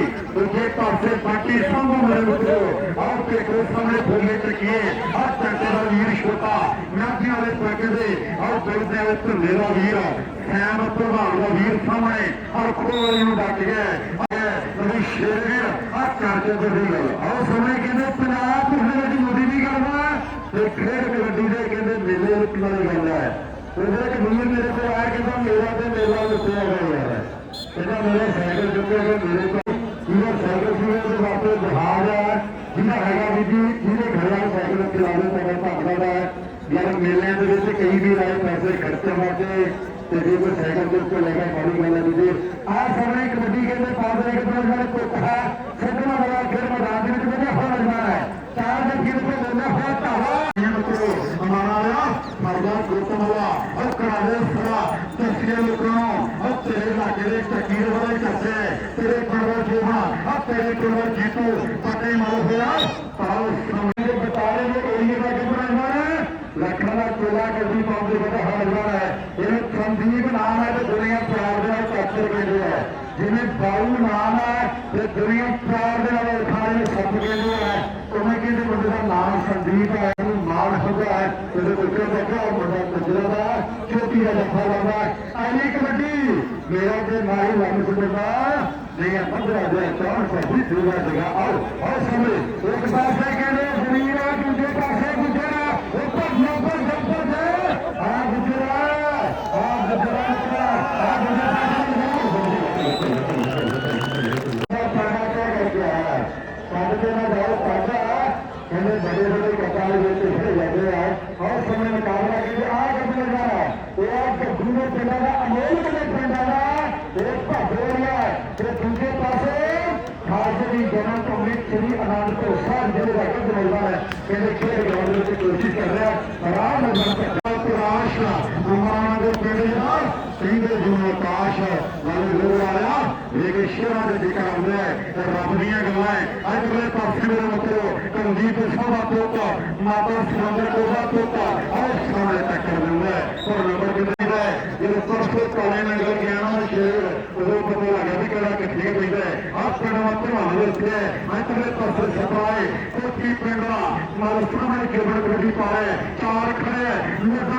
ਬੜੇ ਬੰਟੀ ਦੂਜੇ ਪਾਸੇ ਬੰਟੀ ਸੰਭੂ ਮੇਰੇ ਮਿੱਤਰੋ ਆਓ ਤੇ ਕੋ ਸਾਹਮਣੇ ਫੋਲੇ ਚੱਕੀਏ ਆ ਚੰਟੇ ਦਾ ਵੀਰ ਛੋਟਾ ਨਾਥੀਆਂ ਵਾਲੇ ਪੱਕ ਦੇ ਆਓ ਬਿਲਦੇ ਵਾਲੇ ਧੰਦੇ ਦਾ ਵੀਰ ਸੈਮ ਪ੍ਰਭਾਵ ਦਾ ਵੀਰ ਸਾਹਮਣੇ ਹਰ ਕੋ ਵਾਲੀ ਨੂੰ ਡੱਕ ਗਿਆ ਨਵੀਂ ਸ਼ੇਰ ਵੀਰ ਆ ਚਾਚੇ ਦੇ ਦੀ ਗੱਲ ਆਓ ਸਾਹਮਣੇ ਕਹਿੰਦੇ ਪੰਜਾਬ ਦੇ ਵਿੱਚ ਮੋਦੀ ਦੀ ਗੱਲ ਵਾ ਤੇ ਖੇਡ ਕਬੱਡੀ ਦੇ ਕਹਿੰਦੇ ਮੇਲੇ ਵਿੱਚ ਵਾਲੀ ਗੱਲ ਹੈ ਉਹਦੇ ਇੱਕ ਵੀਰ ਮੇਰੇ ਕੋਲ ਆਇਆ ਕਹਿੰਦਾ ਮੇਰਾ ਤੇ ਮੇਲਾ ਲੁੱਟਿਆ ਗਿਆ ਯਾਰ ਕਹਿੰਦਾ ਮੇਰਾ ਸਾਈਕਲ ਚੁੱਕਿਆ ਗਿਆ ਮੇਰੇ ਜਿਹੜਾ ਸਾਈਕਲ ਸੀ, ਉਹਦੇ ਵਾਸਤੇ ਜਹਾਜ਼ ਹੈ ਜਿਹਦਾ ਹੈਗਾ ਵੀ ਜੀ, ਜਿਹਦੇ ਘਰ ਵਾਲਾ ਸਾਈਕਲ ਚਲਾਉਂਦੇ ਤਾਂ ਭੱਜਦਾ ਦਾ ਹੈ ਯਾਰ, ਮੇਲਿਆਂ ਦੇ ਵਿੱਚ ਕਈ ਵੀ ਰਾਏ ਪੈਸੇ ਖਰਚੇ ਵਾਸਤੇ ਤੇ ਜੇ ਕੋਈ ਸਾਈਕਲ ਦੇ ਉੱਤੇ ਲੈ ਕੇ ਪਾਣੀ ਗੱਲ ਹੈ ਜੀ। ਆਹ ਸਾਹਮਣੇ ਕਬੱਡੀ ਕਹਿੰਦੇ, ਪਾਸ ਦੇ ਇੱਕ ਤਰ੍ਹਾਂ ਨਾਲ ਕੁੱਟ ਹੈ ਸੱਜਣਾ ਵਾਲਾ ਫਿਰ ਮੈਦਾਨ ਦੇ ਵਿੱਚ ਵਧੀਆ ਹੋ ਲੱਗਦਾ ਹੈ। ਚਾਰ ਦੇ ਫਿਰ ਤੇ ਲੈਣਾ ਹੋਇਆ ਧਾਵਾ ਇਹ ਮਿੱਤਰੋ ਹਮਾਰਾ ਮਰਦਾ ਗੋਤਮ ਵਾਲਾ ਉਹ ਕਰਾਵੇ ਸਰਾ ਤਸੀਏ ਲੁਕਣੋ ਤੇਰੇ ਲਾਗੇ ਦੇ ਟਕੀਰ ਵਾਲੇ ਕੱਸੇ ਤੇਰੇ ਪਰਵਰ ਜੋਹਾ ਆ ਤੇਰੇ ਪਰਵਰ ਜੀਤੂ ਪਟੇ ਮਾਰ ਹੋਇਆ ਪਾਉ ਸਮਝ ਦੇ ਬਤਾਰੇ ਦੇ ਏਰੀਏ ਦਾ ਕਿਬਰਾਂ ਹੈ। ਲੱਖਾਂ ਦਾ ਚੋਲਾ ਗੱਡੀ ਪਾਉਂਦੇ ਬੜਾ ਹਾਲਵਾਰ ਹੈ। ਇਹ ਸੰਦੀਪ ਨਾਮ ਹੈ ਤੇ ਦੁਨੀਆ ਪਿਆਰ ਦੇ ਨਾਲ ਕੈਪਚਰ ਕਹਿੰਦੇ ਆ। ਜਿਵੇਂ ਬਾਉ ਨਾਮ ਹੈ ਤੇ ਦੁਨੀਆ ਪਿਆਰ ਦੇ ਨਾਲ ਖਾਣੇ ਸੱਪ ਕਹਿੰਦੇ ਆ। ਉਹਨੇ ਕਹਿੰਦੇ ਮੁੰਡੇ ਦਾ ਨਾਮ ਸੰਦੀਪ ਹੈ ਉਹਨੂੰ ਮਾਣ ਹੁੰਦਾ ਹੈ। ਉਹਦੇ ਉੱਤੇ ਬੈਠਾ ਉਹ ਮੁੰਡਾ ਗੁਜਰਾ ਦਾ, ਛੋਟੀ ਦਾ ਜੱਫਾ ਲਾਉਂਦਾ ਮੇਰਾ ਤੇ ਮਾਹੀ ਲੰਮ ਸੁਣਦਾ ਨਹੀਂ ਆ 15 ਦੇ 400 ਵੀ ਦੂਰਾ ਜਗਾ ਆਓ ਆਓ ਸਮੇਂ ਇੱਕ ਪਾਸੇ ਕਹਿੰਦੇ ਦੁਨੀਆ ਦੂਜੇ ਪਾਸੇ ਗੁਜਰਾ ਉੱਪਰ ਨੰਬਰ ਨੰਬਰ ਦੇ ਆ ਗੁਜਰਾ ਆ ਗੁਜਰਾ ਆ ਕਹਿੰਦੇ ਬੜੇ ਬੜੇ ਕਪਾਲ ਵਿੱਚ ਇੱਥੇ ਲੱਗੇ ਆ ਔਰ ਸਾਹਮਣੇ ਮੁਕਾਬਲਾ ਕਿ ਆ ਕਿੱਥੇ ਲੱਗਾ ਇਹ ਆ ਗੱਭਰੂ ਦੇ ਪਿੰਡਾਂ ਦਾ ਅਮੋਲ ਦੇ ਪਿੰਡਾਂ ਦਾ ਇਹ ਭਾਗੋਰੀਆ ਤੇ ਦੂਜੇ ਪਾਸੇ ਖਾਸ ਦੀ ਜਨਮ ਭੂਮੀ ਸ੍ਰੀ ਅਨੰਦਪੁਰ ਸਾਹਿਬ ਜਿਹੜੇ ਦਾ ਕਿੱਥੇ ਮਿਲਦਾ ਹੈ ਕਹਿੰਦੇ ਖੇਡ ਗਰਾਊਂਡ ਵਿੱਚ ਕੋਸ਼ਿਸ਼ ਕਰ ਰਿਹਾ ਆਰਾਮ ਨਾਲ ਧੱਕਾ ਪ੍ਰਾਸ਼ ਅਮਾਨਾ ਦੇ ਪਿੰਡ ਦਾ ਕਹਿੰਦੇ ਜਿਵੇਂ ਆਕਾਸ਼ ਵਾਲੇ ਲੋਕ ਆਇਆ ਇਹ ਸ਼ੇਰਾਂ ਦੇ ਜ਼ਿਕਰ ਆਉਂਦਾ ਹੈ ਤੇ ਰੱਬ ਦੀਆਂ ਗੱਲਾਂ ਹੈ ਅੱਜ ਮੇਰੇ ਪਾਸੇ ਮੇਰੇ ਮਿੱਤਰੋ ਕੰਦੀਪ ਸੋਭਾ ਪੋਤਾ ਮਾਤਾ ਸੁੰਦਰ ਕੋਹਾ ਪੋਤਾ ਆਹ ਸਾਹਮਣੇ ਟੱਕਰ ਦਿੰਦਾ ਹੈ ਔਰ ਨੰਬਰ ਕਿੰਨੇ ਦਾ ਹੈ ਜਦੋਂ ਪਰਸੋਂ ਕਾਲੇ ਨਗਰ ਗਿਆ ਨਾ ਸ਼ੇਰ ਉਦੋਂ ਪਤਾ ਲੱਗਾ ਵੀ ਕਿਹੜਾ ਕਿੱਥੇ ਪੈਂਦਾ ਹੈ ਆਹ ਪਿੰਡ ਮੱਤਰ ਹਾਲ ਵਿੱਚ ਹੈ ਅੱਜ ਮੇਰੇ ਪਾਸੇ ਸਪਾਏ ਕੋਟੀ ਪਿੰਡ ਦਾ ਨਾਲ ਸਾਹਮਣੇ ਗੱਡੀ ਪਾ ਚਾਰ ਖੜੇ ਹੈ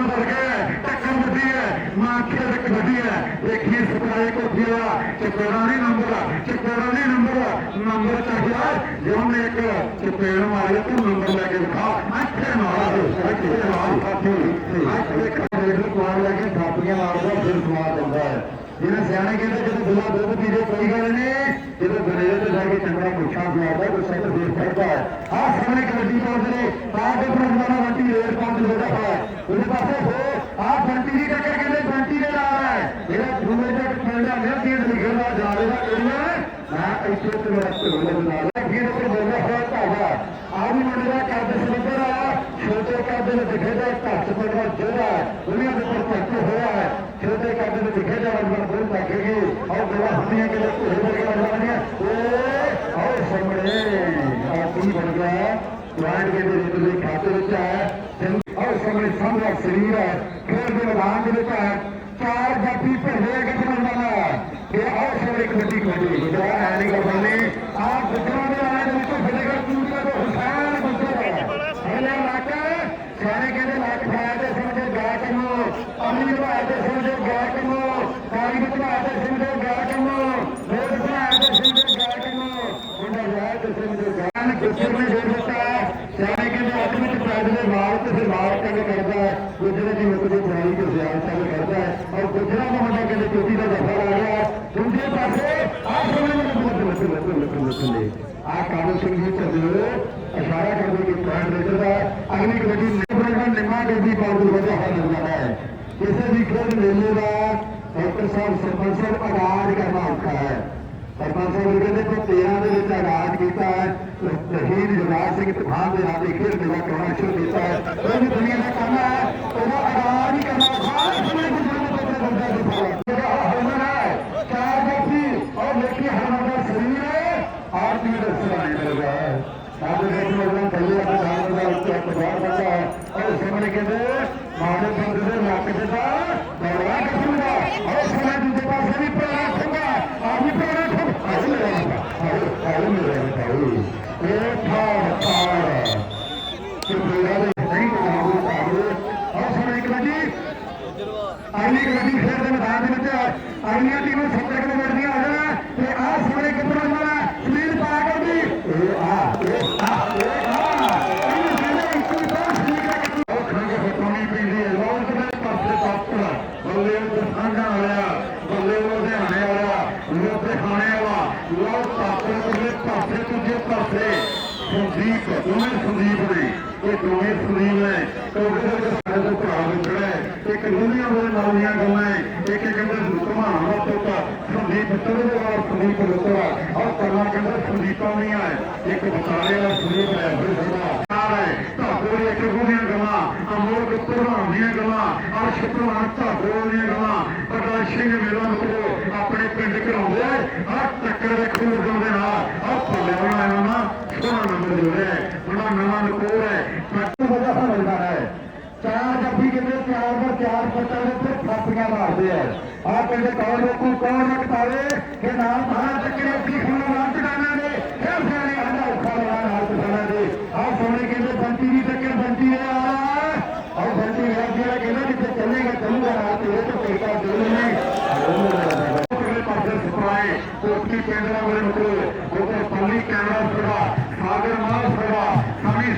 ਵਰਗੇ, ਟੱਕਰ ਵੱਡੀ ਹੈ, ਮਾਂ ਖੇਡ ਕਬੱਡੀ ਹੈ, ਦੇਖੀ ਸਪਾਏ ਕੋਠੀ ਵਾਲਾ, ਚਪੇੜਾ ਨਹੀਂ ਨੰਬਰ, ਚਪੇੜਾ ਨਹੀਂ ਨੰਬਰ ਨੰਬਰ ਚਾਹੀਦਾ ਜਦੋਂ ਇੱਕ ਚਪੇੜ ਮਾਰੇ, ਤੂੰ ਨੰਬਰ ਲੈ ਕੇ ਦਿਖਾ ਇੱਥੇ ਮਾਰਾ ਹੋ ਇੱਥੇ ਮਾਰ ਖਾਤੀ ਇੱਥੇ ਕੋਲ ਲੈ ਕੇ ਥਾਪੀਆਂ ਮਾਰਦਾ ਫਿਰ ਸਵਾਦ ਦਿੰਦਾ ਹੈ। ਜਿਹਨੇ ਸਿਆਣੇ ਕਹਿੰਦੇ, ਜਦੋਂ ਦੁਲਾ ਦੁੱਧ ਪੀਦੇ ਕੋਈ ਗੱਲ ਨਹੀਂ। ਗਰੇਜ ਤੇ ਕੇ ਚੰਗਾ ਪੁੱਛਾਂ ਸੁਣਾਦਾ ਕੋਈ ਸੱਤ ਦੇਰ ਫੜਦਾ ਹੈ ਆਹ ਸਾਹਮਣੇ ਕਬੱਡੀ ਪਾਉਂਦੇ ਨੇ ਤਾਂ ਕੇ ਪ੍ਰੋਗਰਾਮ ਵੱਡੀ ਰੇਸ ਪਾਉਂਦੇ ਹੁੰਦਾ ਹੈ ਉਹਦੇ ਪਾਸੇ ਹੋ ਆਹ ਬੰਟੀ ਦੀ ਟੱਕਰ ਕਹਿੰਦੇ ਬੰਟੀ ਦੇ ਨਾਲ ਹੈ ਜਿਹੜਾ ਦੂਏ ਤੱਕ ਪਿੰਡਾ ਨੇ ਤੀਰ ਲਿਖਦਾ ਜਾ ਰਿਹਾ ਏਰੀਆ ਮੈਂ ਇੱਥੇ ਤੇ ਮੇਰਾ ਢੋਲ ਬਣਾ ਲਿਆ ਫਿਰ ਉੱਤੇ ਬੋਲਿਆ ਧਾਗਾ ਆਹ ਵੀ ਮੁੰਡੇ ਦਾ ਕੱਦ ਸਲਿੱਪਰ ਆ ਛੋਟੇ ਕੱਦ ਦੇ ਦਿਖੇ ਦਾ ਘੱਟ ਪੜਵਾ ਜਿਹੜਾ ਦੁਨੀਆ ਦੇ ਉੱਪਰ ਪੱਟ ਹੋਇਆ ਹੈ ਛੋਟੇ ਕੱਦ ਦੇ ਦਿਖੇ ਦਾ ਨੰਬਰ ਬੋਲ ਪਾਕੇਗੀ ਔਰ ਬੜਾ ਹੁੰਦੀਆਂ ਕਿ ਢੋਲ ਵਰਗੇ ਲੱਗਦੀਆਂ ਓਏ ਆਓ ਸਾਹਮਣੇ ਆ ਕੀ ਬਣ ਗਿਆ ਪੁਆਇੰਟ ਦੇ ਵਿੱਚ ਦੇ ਖਾਤੇ ਵਿੱਚ ਹੈ ਔਰ ਸਾਹਮਣੇ ਸਾਹਮਣੇ ਸਰੀਰ ਹੈ ਖੇਡ ਦੇ ਮੈਦਾਨ ਦੇ ਵਿੱਚ ਹੈ ਚਾਰ ਜਾਤੀ ਭਰੇ ਗੱਜ ਬੰਦਾ ਇਹ ਆਹ ਸਾਹਮਣੇ ਕਬੱਡੀ ਖੇਡੀ ਜਿਹੜਾ ਹੈ ਨਹੀਂ ਕਰਨੇ ਆ ਗੁਜਰਾਂ ਦੇ ਆਏ ਦੇ ਵਿੱਚ ਫਤਿਹਗੜ੍ਹ ਚੂੜੀਆਂ ਤੋਂ ਹੁਸੈਨ ਗੁਜਰ ਇਹਨੇ ਲੱਕ ਸਾਰੇ ਕਹਿੰਦੇ ਲੱਕ ਫਾਇਰ ਦੇ ਸਮਝੇ ਗਾ ਕੰਮੋ ਅਮਲੀ ਭਾਈ ਦੇ ਸਮਝੇ ਗਾ ਦੇ ਸਮਝੇ ਗਾ ਕੰਮੋ ਲੋਕ ਭਾਈ ਦੇ ਸਮਝੇ ਗਾ ਕੰਮੋ ਮੁੰਡਾ ਜਾਇ ਦੇ ਸਮਝੇ ਗਾਨ ਨੇ ਦੇ ਦਿੱਤਾ ਸਾਰੇ ਕਹਿੰਦੇ ਅੱਖ ਵਿੱਚ ਪੈਦਲੇ ਮਾਰ ਤੇ ਫਿਰ ਮਾਰ ਕੰਨ ਕਰਦਾ ਹੈ। ਦੀ ਮੁੱਕ ਦੀ ਪੁਰਾਣੀ ਤੇ ਸਿਆਲ ਚੱਲ ਕਰਦਾ ਔਰ ਗੁਜਰਾਂ ਦਾ ਮੁੰਡਾ ਕਹਿੰਦੇ, ਚੋਟੀ ਦਾ ਜਫਾ ਲਾ ਗਿਆ ਦੂਜੇ ਪਾਸੇ, ਆਹ ਸਮੇਂ ਵਿੱਚ ਲੱਗ ਲੱਗ ਲੱਗ ਲੱਗ ਆ ਕਾਬੂ ਸਿੰਘ ਜੀ ਚੱਲੋ ਇਸ਼ਾਰਾ ਕਰਦੇ ਕਿ ਪੁਆਇੰਟ ਰੇਡਰ ਦਾ ਅਗਲੀ ਕਬੱਡੀ ਨਿਬਰਗਾ ਨਿਮਾ ਗੱਡੀ ਪਾਉਣ ਦੀ ਵਜ੍ਹਾ ਹੋ ਜਾਂਦਾ ਹੈ। ਕਿਸੇ ਵੀ ਖੇਡ ਮੇਲੇ ਦਾ ਡਾਕਟਰ ਸਾਹਿਬ ਸਰਪੰਚ ਸਾਹਿਬ ਆਗਾਜ਼ ਕਰਨਾ ਔਖਾ ਹੈ ਸਰਪੰਚ ਸਾਹਿਬ ਕਹਿੰਦੇ ਕਿ 13 ਦੇ ਵਿੱਚ ਆਗਾਜ਼ ਕੀਤਾ ਹੈ ਸ਼ਹੀਦ ਜਵਾਰ ਸਿੰਘ ਤੂਫਾਨ ਦੇ ਨਾਂ ਤੇ ਖੇਡ ਮੇਲਾ ਕਰਾਉਣਾ ਸ਼ੁਰੂ ਕੀਤਾ ਹੈ ਉਹ ਵੀ ਦੁਨੀਆ ਅਗਲੀ ਕਬੱਡੀ ਖੇਡ ਦੇ ਮੈਦਾਨ ਦੇ ਵਿੱਚ ਅਗਲੀਆਂ ਟੀਮਾਂ 70 ਕਿਲੋਮੀਟਰ ਦੀਆਂ ਹੋ ਜਾਣਾ ਤੇ ਆਹ ਸੋਨੇ ਕਿੱਧਰ ਆਉਣਾ ਸੁਨੀਲ ਪਾਗਲ ਜੀ ਇਹ ਆ ਇਹ ਆ ਇਹ ਆ ਇਹਨੂੰ ਕਹਿੰਦੇ ਇੱਕ ਵੀ ਤਾਂ ਸੁਨੀਲ ਦਾ ਕਿੱਧਰ ਉਹ ਖੰਗ ਫਟਾਉਣੀ ਪੈਂਦੀ ਹੈ ਲੋਕ ਦੇ ਪਾਸੇ ਤੱਕ ਬੱਲੇ ਉਹ ਸਾਂਝਾ ਵਾਲਿਆ ਬੱਲੇ ਉਹ ਹਰਿਆਣੇ ਵਾਲਾ ਲੋਕ ਦੇ ਖਾਣੇ ਵਾਲਾ ਲੋਕ ਪਾਸੇ ਦੇ ਪਾਸੇ ਦੂਜੇ ਪਾਸੇ ਸੰਦੀਪ ਦੋਵੇਂ ਸੰਦੀਪ ਨੇ ਇਹ ਦੋਵੇਂ ਸੰਦੀਪ ਨੇ ਕਿਉਂਕਿ ਇਹਦੇ ਵਿੱਚ ਸਾਡੇ ਤੋਂ ਭਰਾ ਵਿਛੜੇ ਇੱਕ ਦੁਨੀਆ ਦੇ ਨਾਲ ਦੀਆਂ ਗੱਲਾਂ ਹੈ। ਇੱਕ ਕਹਿੰਦੇ ਘਮਾਣ ਦਾ ਤੋਤਾ ਸੰਦੀਪ ਪੁੱਤਰ ਦੇ ਸੰਦੀਪ ਪੁੱਤਰਾ ਔਰ ਕਰਨਾ ਕਹਿੰਦੇ ਸੰਦੀਪਾਂ ਨਹੀਂ ਹੈ। ਇੱਕ ਬਤਾਲੇ ਵਾਲਾ ਸੰਦੀਪ ਹੈ ਫਿਰ ਸਦਾ ਕਾਰ ਹੈ। ਧਾਗੋੜੀ ਇੱਕ ਗੁਣੀਆਂ ਗੱਲਾਂ, ਅਮੋਲ ਗੁਪਤਰਾਂ ਦੀਆਂ ਗੱਲਾਂ ਔਰ ਸ਼ੁਕਰਵਾਨ ਧਾਗੋੜ ਦੀਆਂ ਗੱਲਾਂ। ਪ੍ਰਕਾਸ਼ ਸਿੰਘ ਮੇਰਾ ਮਿੱਤਰੋ, ਆਪਣੇ ਪਿੰਡ ਘਰਾਉਂਦੇ ਆ। ਟੱਕਰ ਦੇ ਖੂਰ ਦੇ ਨਾਲ ਆ ਭੱਲੇ ਵਾਲਾ ਇਹਨਾਂ ਸੋਹਣਾ ਨੰਬਰ ਜੋ ਹੈ। ਬੜਾ ਨਵਾਂ ਨਕੋਰ ਹੈ। ਪੱਟੂ ਵਜਾ ਮਿਲਦਾ ਹੈ। ਚਾਰ ਜੱਫੀ ਕਿਤੇ ਚਾਰ ਦਾ ਚਾਰ ਪੱਟਾਂ ਦੇ ਉੱਤੇ ਫਾਸੀਆਂ ਮਾਰਦੇ ਆ। ਆ ਕਹਿੰਦੇ ਕੌਣ ਰੋਕੂ ਕੌਣ ਨਾ ਕਿ ਨਾਲ ਬਾਹਰ ਚੱਕਰੇ ਉੱਠੀ ਖੋਣਾ ਨਾ ਚੜਾਣਾ ਦੇ ਫਿਰ ਸਾਰੇ ਆਂਦਾ ਔਖਾ ਲਗਾ ਨਾਲ ਚੜਾਣਾ ਦੇ। ਆ ਸੋਹਣੇ ਕਹਿੰਦੇ ਬੰਟੀ ਦੀ ਟੱਕਰ ਬੰਟੀ ਦੇ ਆ ਆ ਬੰਟੀ ਹੈ, ਜਿਹੜਾ ਕਹਿੰਦਾ ਜਿੱਥੇ ਚੱਲੇਗਾ, ਚੱਲੂਗਾ, ਨਾਲ ਤੇਰੇ ਤੋਂ ਪੇਟਾ ਦੇ ਨੇ ਪਾਸੇ ਸਪਲਾਈ ਕੋਟੀ ਪਿੰਡ ਦਾ ਮਿੱਤਰੋ ਉਹਦੇ ਪੱਲੀ ਕੈਮਰਾ ਫੜਾ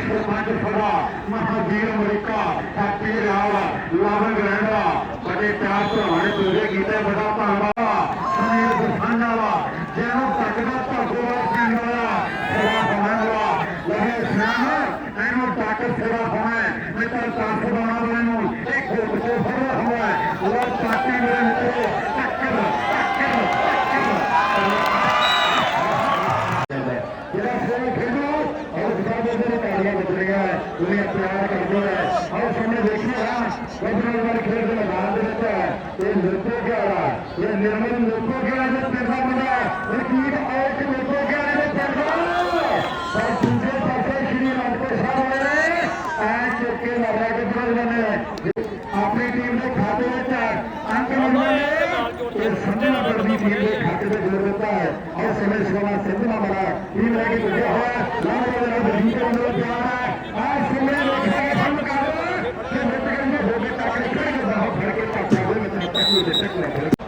ਸਰਪੰਚ ਫੜਾ ਮਹਾਵੀਰ ਅਮਰੀਕਾ ਹੈਪੀ ਰਾਵ ਲਾਵਨ ਗ੍ਰੈਂਡਾ ਬੜੇ ਪਿਆਰ ਭਰਾਵਾਂ ਨੇ ਪੂਰੇ ਕੀਤੇ ਬੜਾ ਧੰਨਵਾਦ। ਸਮੀਰ ਦਸਾਂਝਾ ਵਾਲਾ ਜਿਹਨੂੰ ਤੱਕਦਾ ਭਗਵਾ ਪਿੰਡ ਵਾਲਾ ਸੇਵਾ ਬਣਾਵਾ ਲਗੇ ਸਿਆਣ ਇਹਨੂੰ ਟੱਕ ਸੇਵਾ ਬਣਾ ਮਿੱਤਰ ਤਾਂ ਬਾਣਾ ਵਾਲੇ ਨੂੰ ਇੱਕ ਹੋ ਕੇ ਫੜਨਾ ਹੋਣਾ ਉਹ ਪਾਰਟੀ ਮੇਰੇ ਮਿੱਤਰੋ ਟੱਕਰ ਟੱਕਰ ਜਿਹੜਾ ਸੋਲ ਖੇਡੋ ਔਰ ਸਾਡੇ ਦੇ ਤਾੜੀਆਂ ਵੱਜ ਰਹੀਆਂ ਹੈ ਉਹਨੇ ਪਿਆਰ ਕਰਦੇ ਹੈ ਔਰ ਸਾਹਮਣੇ ਦੇਖਿਆ ਨਾ ਵਜਰਾਂ ਵਾਲੇ ਖੇਡ ਦੇ ਮੈਦਾਨ ਦੇ ਵਿੱਚ ਇਹ ਨਿਰਪੋ ਗਿਆ ਇਹ ਨਿਰਮਲ ਨਿਰਪੋ ਗਿਆ ਜੇ ਪੈਸਾ ਬੰਦਾ ਇਹ ਕੀ ਔਰ ਕਿ ਨਿਰਪੋ ਗਿਆ ਜੇ ਪੈਸਾ ਪਰ ਦੂਜੇ ਪਾਸੇ ਸ਼੍ਰੀ ਅਨੰਦਪੁਰ ਸਾਹਿਬ ਵਾਲੇ ਐ ਚੁੱਕੇ ਮਾਰਿਆ ਕਿ ਬਰਲ ਨੇ ਆਪਣੀ ਟੀਮ ਦੇ ਖਾਤੇ ਵਿੱਚ ਅੰਕ ਮੰਨਿਆ ਨੇ ਇਹ ਸੰਧਨਾ ਦੀ ਟੀਮ ਦੇ ਖਾਤੇ ਤੇ ਜੋੜ ਦਿੱਤਾ ਹੈ ਔਰ ਸਮੇਂ ਸਮਾਂ ਸੰਧਨਾ ਬੜਾ ਟੀਮ ਲੈ ਕੇ ਪੁੱਜਿਆ ਹੋਇਆ ਲਾਲ ਵਾਲੇ ਨਾਲ ਬਜੀਤ ਨੂੰ ਪਿਆਰ ਹੈ ਆ ਸਮੇਂ ਦੇਖਿਆ ਕੰਮ ਕਰ ਤੇ ਮਿੱਟ ਕਹਿੰਦੇ ਹੋ ਕੇ ਟੱਕਰ ਕਰੀ ਬਾਹਰ ਫੜ ਕੇ ਟੱਕਰ ਦੇ ਵਿੱਚ ਟੱਕਰ ਦੇ ਟੱਕਰ ਹਮੀ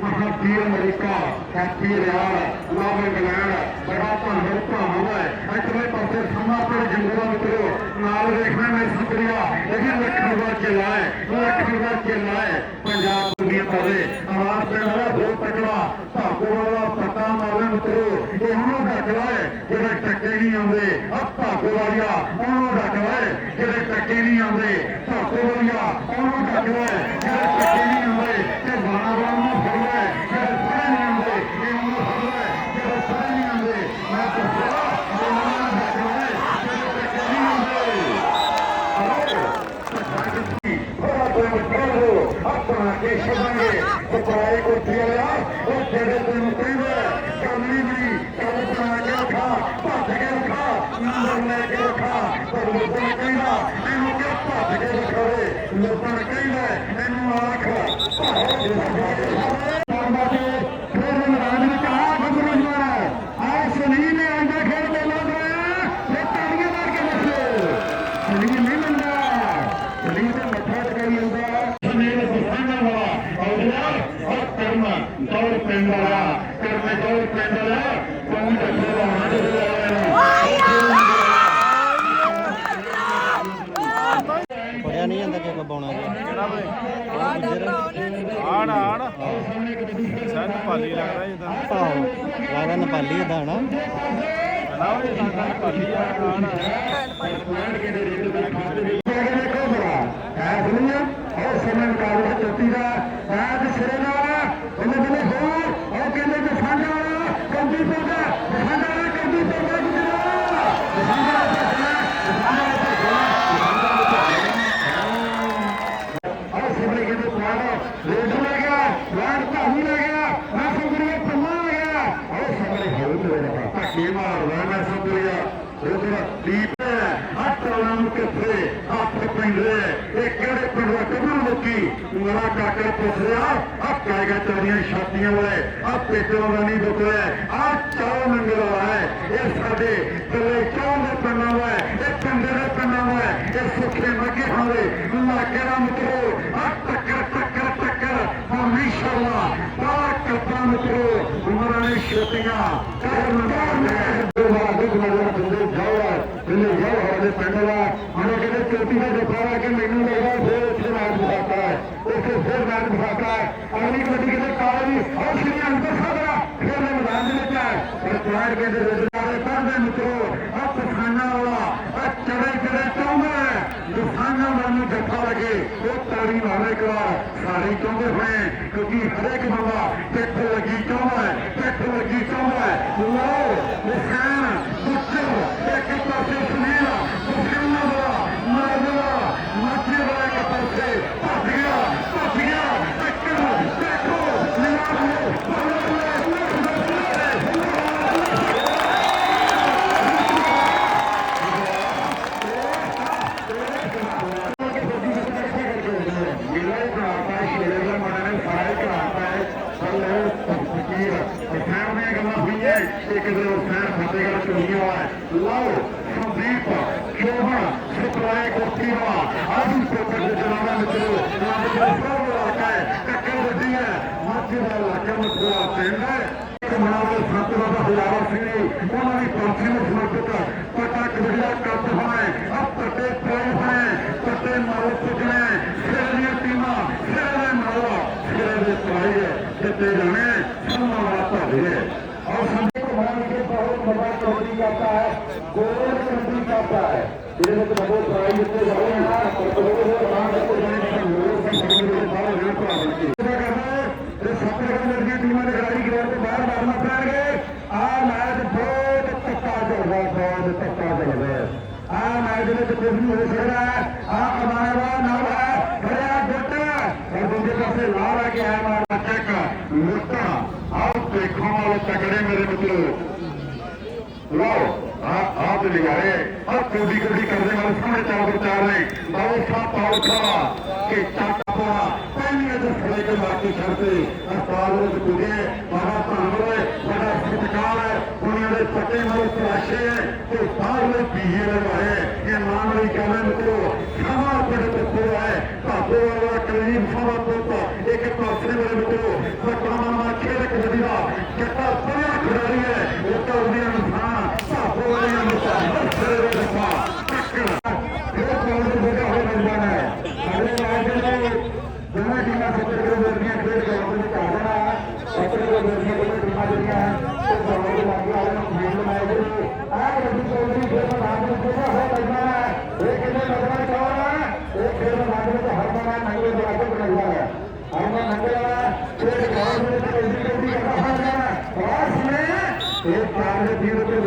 ਸਰਪੰਚ ਮਹਾਵੀਰ ਅਮਰੀਕਾ ਹੈਪੀ ਰਿਆਲ ਲਾਵ ਇੰਗਲੈਂਡ ਬੜਾ ਧੰਨਵਾਦ ਭਰਾਵਾਂ ਦਾ ਇਤਨੇ ਪਾਸੇ ਸਮਾਪਰ ਜੰਗੂਰਾ ਮਿੱਤਰੋ ਨਾਲ ਦੇਖਣਾ ਮੈਂ ਸੁਪਰੀਆ ਇਹ ਲੱਖਾਂ ਦਾ ਚੇਲਾ ਹੈ ਲੱਖਾਂ ਦਾ ਚੇਲਾ ਹੈ ਪੰਜਾਬ ਦੁਨੀਆ ਪਾਵੇ ਆਵਾਜ਼ ਪਿੰਡ ਦਾ ਦੋ ਤਕੜਾ ਭਾਗੋ ਵਾਲਾ ਪੱਟਾ ਮਾਰੇ ਮਿੱਤਰੋ ਇਹ ਉਹਨੂੰ ਡੱਕਦਾ ਹੈ ਜਿਹੜੇ ਟੱਕੇ ਨਹੀਂ ਆਉਂਦੇ ਆ ਭਾਗੋ ਵਾਲਿਆ ਉਹਨੂੰ ਡੱਕਦਾ ਹੈ ਜਿਹੜੇ ਟੱਕੇ ਨਹੀਂ ਆਉਂਦੇ ਭਾਗੋ ਵਾਲਿਆ ਉਹਨੂੰ ਡੱਕਦਾ ਹੈ ਜਿਹੜੇ ਟੱਕੇ ਨਹੀਂ ਆਉਂਦੇ ਤੇ ਬਾਣਾ ਬਾਣਾ ਨੂੰ ਫੜਦਾ ਹੈ ਜਿਹੜੇ ਫੜੇ ਨਹੀਂ ਆਉਂਦੇ ਇਹ ਉਹਨੂੰ ਫੜਦਾ ਹੈ ਜਿਹੜੇ ਫੜੇ ਨਹੀਂ ਆਉਂਦੇ ਮੈਂ ਦੱਸਿਆ ਇਹ ਉਹਨੂੰ ਡੱਕਦਾ ਹੈ ਜਿਹੜੇ ਟੱਕੇ ਨਹੀਂ ਆਉਂਦੇ ਆਪਣਾ ਕੇ ਸ਼ਬਦਾਂਗੇ ਸਪਰਾਏ ਕੋ ਦਿਆ ਉਹ ਜਿਹੜੇ ਤੈਨੂੰ ਕਹਿੰਦੇ ਕਮਲੀ ਵੀ ਕੰਮ ਬਣਾ ਕੇ ਰੱਖਾ ਭੱਜ ਕੇ ਰੱਖਾ ਨੰਬਰ ਲੈ ਕੇ ਰੱਖਾ ਪਰ ਲੋਕਾਂ ਨੇ ਕਹਿੰਦਾ ਇਹਨੂੰ ਕਿ ਭੱਜ ਕੇ ਰੱਖਾਵੇ ਲੋਕਾਂ ਨੇ ਕਹਿੰਦਾ ਇਹਨੂੰ ਆਖ ਫਿਰ ਮੈਦਾਨ ਵਿੱਚ ਆ ਗੱਭਰੂ ਜਵਾਨਾ ਆ ਸੁਨੀਲ ਨੇ ਆਂਦਾ ਖੇਡ ਦੇ ਲੱਗ ਰਿਹਾ ਇਹ ਤਾਲੀਆਂ ਮਾਰ ਕੇ ਦੱਸੋ ਸੁਨੀਲ ਨਹੀਂ ਮੰਨਦਾ ਸੁਨੀਲ ਦਾ ਮੱਥਾ ਟਕਾਈ ਜਾਂਦਾ ਸੁਨੀਲ ਸੁਸਾਨਾ ਵਾਲਾ ਔਲਿਆ ਔਰ ਕਰਮ ਦੌੜ ਪਿੰਡ ਵਾਲਾ ਕਰਮ ਦੌੜ ਪਿੰਡ ਵਾਲਾ ਕੋਈ ਦੱਸੋ ਦਾ ਹੱਥ ਪੜਿਆ ਨਹੀਂ ਜਾਂਦਾ ਕਿ ਕਬਾਉਣਾ ਆੜ ਆੜ ਸਨ ਪਾਲੀ ਲੱਗਦਾ ਜਿੱਦਾਂ ਭਾਵ ਲੱਗਦਾ ਨੇਪਾਲੀ ਦਾ ਹਨਾ ਨਾ ਉਹ ਲੱਗਦਾ ਪਾਲੀ ਆ ਆੜ ਆਗੇ ਦੇਖੋ ਬੜਾ ਹੈ ਸੁਣੀਆ ਉਹ ਸਮੇਂ ਮੁਕਾਬਲੇ ਚੋਟੀ ਦਾ ਬਾਦ ਸਿਰੇ ਨਾਲ ਉਹਨੇ ਬਲੇ ਮੇਰਾ ਕਾਕਾ ਪੁੱਛ ਰਿਹਾ ਆ ਕਾਇਗਾ ਤੇਰੀਆਂ ਛਾਤੀਆਂ ਵਾਲੇ ਆ ਪੇਟੋਂ ਦਾ ਨਹੀਂ ਬੁਕਲਾ ਆ ਚਾਹ ਮੰਗਲਾ ਹੈ ਇਹ ਸਾਡੇ ਕੱਲੇ ਚਾਹ ਦੇ ਪੰਨਾ ਵਾ ਇਹ ਪਿੰਡ ਦੇ ਪੰਨਾ ਵਾ ਇਹ ਸੁੱਖੇ ਮੱਗੇ ਹਾਲੇ ਲਾਕੇ ਦਾ ਮਿੱਤਰੋ మిత్రులు విమరాన్ని శ్రోతగా ಇಲ್ಲಿ ಯಾವ ಹೊರಗೆ ಪಂಡಲ ಮನೆಗೆ ಚೌತಿಗೆ ಜಪಾರಾಕೆ ಮೆನು ಫೇರ್ ಹೆಚ್ಚಿನ ಆಗ್ಬಿಡಾಕ ಎಷ್ಟು ಫೇರ್ ಆಗ್ಬಿಡಾಕ ಅವನಿಗೆ ಮಟ್ಟಿಗೆ ಕಾಲಲ್ಲಿ ಔಷಧಿ ಅಂತ ಸಾಧನ ಫೇರ್ ನಮ್ಗೆ ಆಗಿರುತ್ತೆ ਜੱਫਾ ਉਹ ਤਾੜੀ ਮਾਰੇ ਇੱਕ ਸਾਰੇ ਚਾਹੁੰਦੇ ਹੋਏ ਕਿਉਂਕਿ ਹਰੇਕ ਬੰਦਾ ਪਿੱਠ ਲੱਗੀ ਚਾਹੁੰਦਾ لوپائی ہزار پنسی نمرپتہ کچھ بنا پوڑ بنے ٹرے مل پکنے سر ٹیم سیروا سرائی چیزیں جانے والا کبڈی کرتا ہے گول کبڈی کرتا ہے۔ میرے کو تو بہت پڑھائی دیتے جاؤں گا اور تو وہ کام کرتے جائیں گے لوگوں کی کبڈی کے سارے ریٹ پر آتی ہے سب نے کہا کہ ٹیموں نے کھلاڑی گراؤنڈ کو باہر مارنا پڑ گئے آ میچ بہت تکا چل رہا ہے بہت تکا چل رہا ہے آ میچ میں تو کچھ نہیں ہو سکتا۔ ہے آ ہمارے وہاں نام ہے، بڑے گٹا اور دوسرے پاس لال آ کے ہے ہمارا چیک لٹا۔ آپ دیکھو والے تکڑے میرے مطلب ਲਓ ਆ ਆਪ ਲਿਆਰੇ ਆ ਕੋਡੀ ਕੋਡੀ ਕਰਦੇ ਵਾਲੇ ਸਾਹਮਣੇ ਚਾਰ ਚਾਰ ਨੇ। ਬਾਉ ਸਾ ਪਾਉ ਖਾ ਕਿ ਚਾਪਾ ਦੇ ਖੜੇ ਕੇ ਮਾਰਕੀ ਛੱਡਦੇ ਅਸਪਾਲ ਵਿੱਚ ਪੁੱਜੇ। ਬੜਾ ਧੰਨਵਾਦ ਬੜਾ ਸਤਿਕਾਰ ਹੈ, ਦੁਨੀਆ ਦੇ ਪੱਟੇ ਮਾਰੇ ਤਰਾਸ਼ੇ ਹੈ, ਤੇ ਬਾਹਰਲੇ ਪੀਏ ਲਗਾਏ ਇਹ ਨਾਮ ਲਈ ਕਹਿੰਦੇ ਮਿੱਤਰੋ, ਸਮਾਂ ਬੜੇ ਪੱਤੇ ਹੈ। ਭਾਗੋ ਵਾਲਾ ਕਰੀਮ ਸਭਾ ਪੁੱਤ ਇੱਕ ਪਾਸੇ ਵਾਲੇ ਮਿੱਤਰੋ। ਸਤਨਾਮਾ ਮਾ ਖੇਡ ਕਬੱਡੀ ਦਾ ਕਿੱਤਾ ਬੜਾ ਖਿਡਾਰੀ ਹੈ, ਉਹ ਤਾਂ ਉਹਦੇ ਇਨਸਾਨ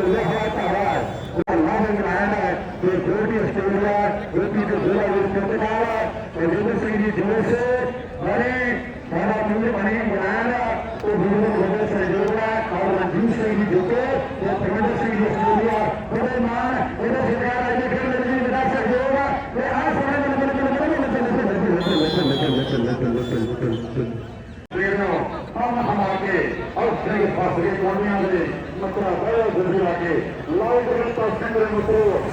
میں چاہتا اور یونیورسٹی کی جو کو وہ پرمندر سے اوسرے فاصلے کونے والے مطلب بڑے گزرے آگے لال گرتا سنگر مطلب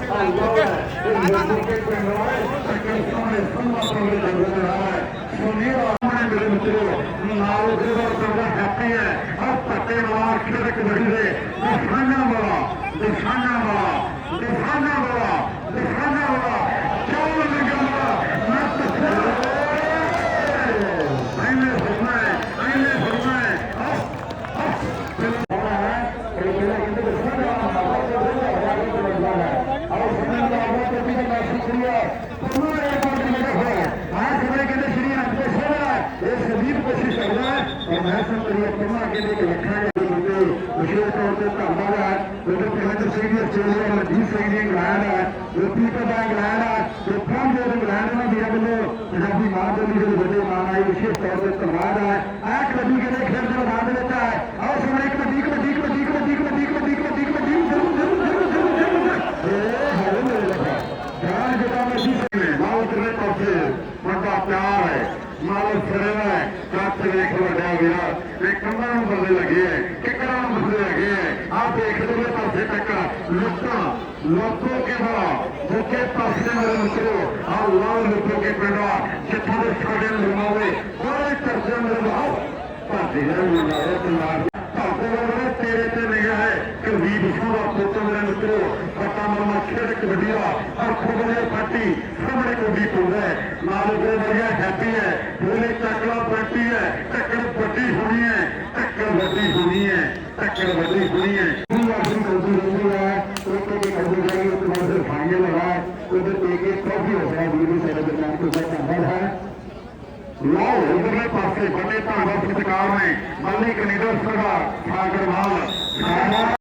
دفانا بڑا دفانا بڑا دفانا بڑا ਵਿਸ਼ੇਸ਼ ਤੌਰ ਤੇ ਧੰਨਵਾਦ ਹੈ ਆਹ ਕਬੱਡੀ ਕਿਹੜੇ ਖੇਡ ਦੇ ਮੈਦਾਨ ਦੇ ਵਿੱਚ ਹੈ ਆਓ ਸੁਣੋ ਇੱਕ مالوش رہے گا ایک کنان بننے لگے کرانا بسنے لگے آپ ایک دوسرے تک کا لوگ لوگوں کے باؤن پاس میں لوٹو اور لوگ لوگوں کے پہلو کہ ਵਾਲੇ ਤੇਰੇ ਤੇ ਨਿਗਾਹ ਹੈ, ਕੁਲਦੀਪ ਸਿੰਘ ਦਾ ਪੁੱਤ ਮੇਰੇ ਮਿੱਤਰੋ ਪੱਟਾ ਮਰਮਾ ਖੇਡ ਕਬੱਡੀ ਦਾ ਹਰ ਖੋਬਲੇ ਫਾਟੀ ਸਾਹਮਣੇ ਕੁੰਡੀ ਪੁੰਦਾ ਹੈ। ਨਾਲ ਉਹ ਵਧੀਆ ਹੈਪੀ ਹੈ, ਬੋਲੇ ਚੱਕਲਾ ਪੱਟੀ ਹੈ ਟੱਕਰ ਵੱਡੀ ਹੋਣੀ ਹੈ ਟੱਕਰ ਵੱਡੀ ਹੋਣੀ ਹੈ ਟੱਕਰ ਵੱਡੀ ਹੋਣੀ ਹੈ। ਇਹ ਆਪਣੀ ਕੌਂਸਲ ਰਹਿੰਦੀ ਹੈ ਉਹ ਤੇ ਕਿ ਜਾਈ ਉਸ ਤੋਂ ਫਾਈਨਲ ਹੋਣਾ ਉਹਦੇ ਤੇ ਕੇ ਟਰੋਫੀ ਹੋ ਗਿਆ ਵੀਰ ਸਾਡੇ ਦਰਮਿਆਨ ਕੋਈ ਹੈ। ਲਓ ਉਧਰਲੇ ਪਾਸੇ ਬੰਨੇ ਭਾਰਤ ਸਰਕਾਰ ਨੇ ਮੱਲੀ ਕਨੇਡਾ ਸਰਦਾਰ ਸਾਗਰਵਾਲ